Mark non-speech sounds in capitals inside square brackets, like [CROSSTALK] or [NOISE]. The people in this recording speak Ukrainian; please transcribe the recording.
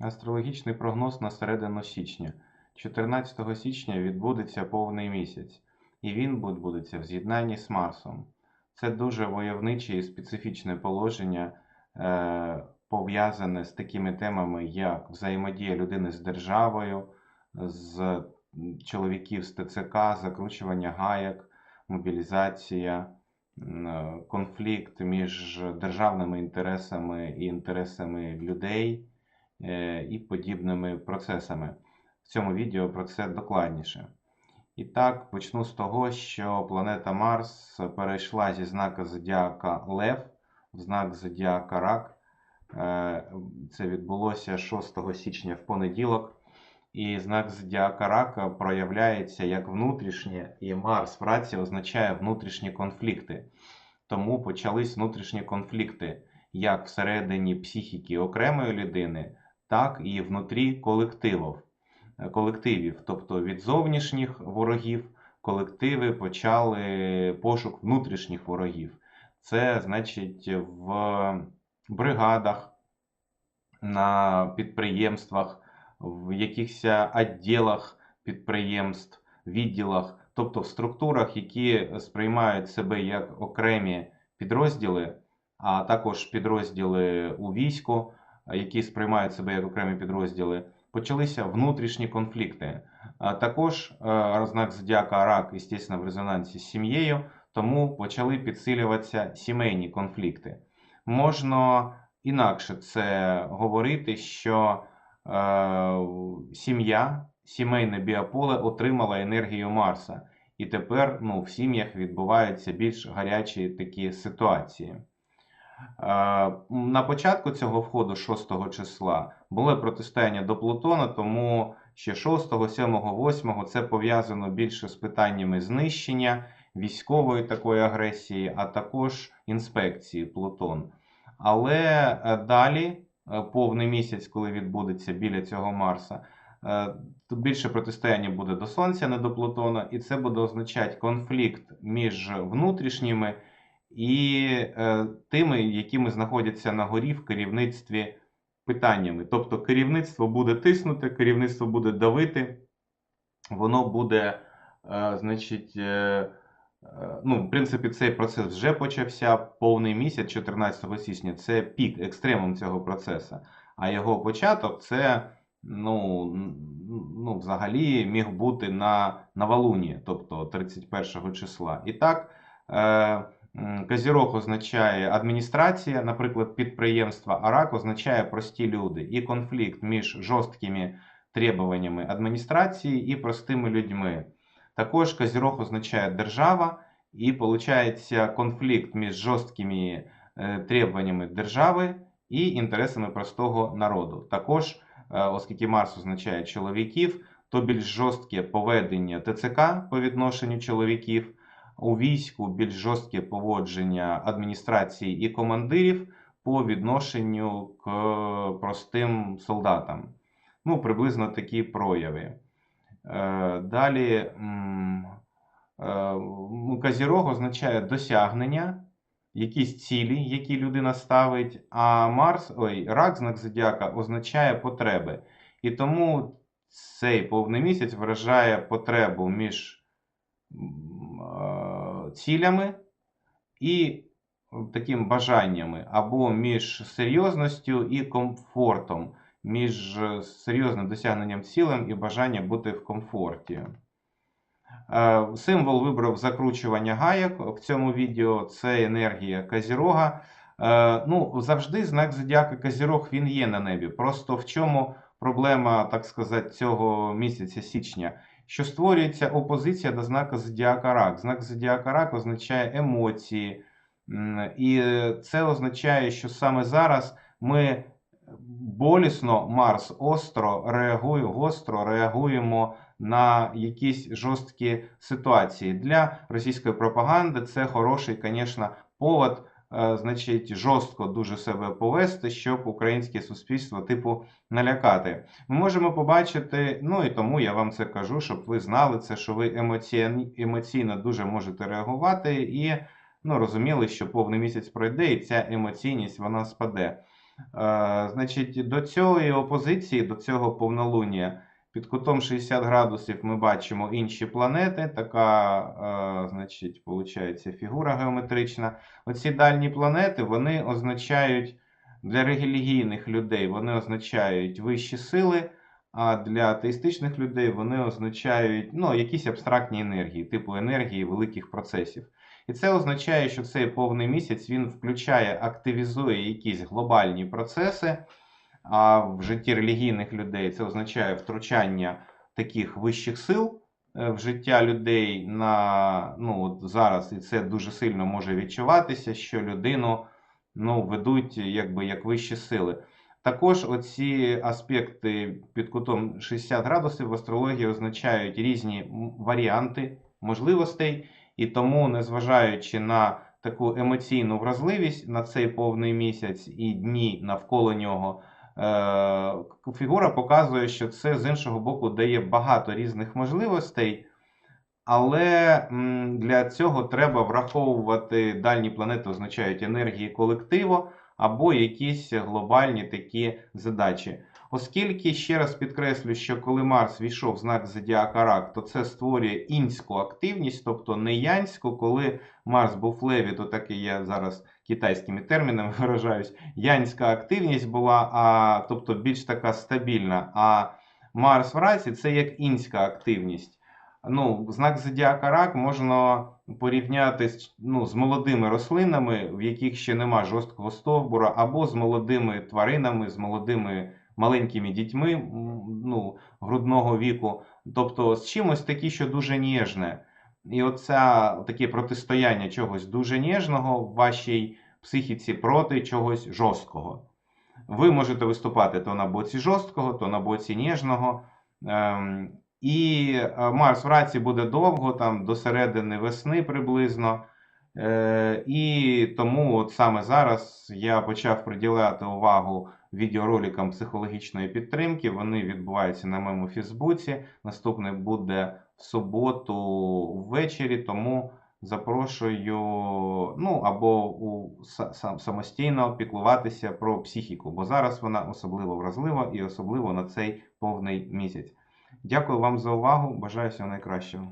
Астрологічний прогноз на середину січня. 14 січня відбудеться повний місяць, і він відбудеться в з'єднанні з Марсом. Це дуже войовниче і специфічне положення, е, пов'язане з такими темами, як взаємодія людини з державою, з чоловіків з ТЦК, закручування гаяк, мобілізація, е, конфлікт між державними інтересами і інтересами людей і подібними процесами. В цьому відео про це докладніше. І так, почну з того, що планета Марс перейшла зі знака Зодіака Лев в знак Зодіака Рак. Е, Це відбулося 6 січня в понеділок. І знак Зодіака Рака проявляється як внутрішнє, і Марс в раці означає внутрішні конфлікти. Тому почались внутрішні конфлікти як всередині психіки окремої людини, так і внутрі колективів. е, колективів. Тобто від зовнішніх ворогів колективи почали пошук внутрішніх ворогів. Це значить в бригадах, на підприємствах, в якихось відділах підприємств, відділах, тобто в структурах, які сприймають себе як окремі підрозділи, а також підрозділи у війську, які сприймають себе як окремі підрозділи, почалися внутрішні конфлікти. Також е, знак зодіака Рак, звісно, в резонансі з сім'єю, тому почали підсилюватися сімейні конфлікти. Можна інакше це говорити, що е, сім'я, сімейне біополе отримала енергію Марса. І тепер ну, в сім'ях відбуваються більш гарячі такі ситуації. Е, На початку цього входу, 6 числа, було протистояння до Плутона, тому ще 6, 7, 8 це пов'язано більше з питаннями знищення, військової такої агресії, а також інспекції Плутон. Але е, далі, е, повний місяць, коли відбудеться біля цього Марса, більше протистояння буде до Сонця, не до Плутона, і це буде означати конфлікт між внутрішніми і е, тими, якими знаходяться на горі в керівництві питаннями. Тобто керівництво буде тиснути, керівництво буде давити, воно буде, е, значить, е, е, ну, в принципі, цей процес вже почався. Повний місяць, 14 січня, це пік екстремум цього процесу. А його початок це. Ну, ну, взагалі міг бути на новолунні, тобто 31 числа. І так, е, м, Козірог означає адміністрація, наприклад, підприємства, а рак означає прості люди. І конфлікт між жорсткими требуваннями адміністрації і простими людьми. Також Козірог означає держава, і виходить конфлікт між жорсткими е, требуваннями держави і інтересами простого народу. Також, е, оскільки Марс означає чоловіків, то більш жорстке поведення ТЦК по відношенню чоловіків, у війську більш жорстке поводження адміністрації і командирів по відношенню к простим солдатам. Ну, приблизно такі прояви. Е, Далі е, м, Козірог означає досягнення, якісь цілі, які людина ставить, а Марс, ой, рак, знак зодіака, означає потреби. І тому цей повний місяць виражає потребу між цілями і таким бажаннями, або між серйозністю і комфортом, між е, серйозним досягненням цілем і бажанням бути в комфорті. Е, Символ вибрав закручування гаяк в цьому відео. Це енергія Козірога. Е, Ну, завжди знак зодіака Козірог він є на небі. Просто в чому проблема, так сказати, цього місяця січня? Що створюється опозиція до знака зодіака Рак. Знак зодіака Рак означає емоції. І це означає, що саме зараз ми болісно, Марс остро реагує, гостро реагуємо на якісь жорсткі ситуації. Для російської пропаганди це хороший, звісно, повод, значить, жорстко дуже себе повести, щоб українське суспільство, типу, налякати. Ми можемо побачити, ну і тому я вам це кажу, щоб ви знали це, що ви емоційно дуже можете реагувати і ну, розуміли, що повний місяць пройде, і ця емоційність вона спаде. Значить, до цієї опозиції, до цього повнолуння, під кутом 60 градусів ми бачимо інші планети. Така, е, значить, виходить, фігура геометрична. Оці дальні планети вони означають для релігійних людей вони означають вищі сили, а для атеїстичних людей вони означають ну, якісь абстрактні енергії, типу енергії великих процесів. І це означає, що цей повний місяць він включає, активізує якісь глобальні процеси. А в житті релігійних людей це означає втручання таких вищих сил е, в життя людей на ну, от зараз, і це дуже сильно може відчуватися, що людину ну, ведуть якби як вищі сили. Також оці аспекти під кутом 60 градусів в астрології означають різні варіанти можливостей, і тому, незважаючи на таку емоційну вразливість на цей повний місяць і дні навколо нього, фігура показує, що це з іншого боку дає багато різних можливостей. Але для цього треба враховувати дальні планети означають енергії колективу або якісь глобальні такі задачі. Оскільки, ще раз підкреслю, що коли Марс війшов в знак Зодіака Рак, то це створює інську активність, тобто не янську, коли Марс був в Леві, то так і я зараз китайськими термінами [LAUGHS] виражаюсь, янська активність була, а, тобто більш така стабільна. А Марс в раці це як інська активність. Ну, Знак Зодіака Рак можна порівняти з, ну, з молодими рослинами, в яких ще нема жорсткого стовбура, або з молодими тваринами, з молодими маленькими дітьми ну, грудного віку. Тобто з чимось таке, що дуже ніжне. І оце таке протистояння чогось дуже ніжного в вашій психіці проти чогось жорсткого. Ви можете виступати то на боці жорсткого, то на боці ніжного. Ем, і е, Марс в раці буде довго, там до середини весни приблизно. Е, І тому от саме зараз я почав приділяти увагу відеороликам психологічної підтримки. Вони відбуваються на моєму Фейсбуці. Наступний буде в суботу ввечері, тому запрошую ну або у самостійно піклуватися про психіку, бо зараз вона особливо вразлива і особливо на цей повний місяць. Дякую вам за увагу. Бажаю всього найкращого.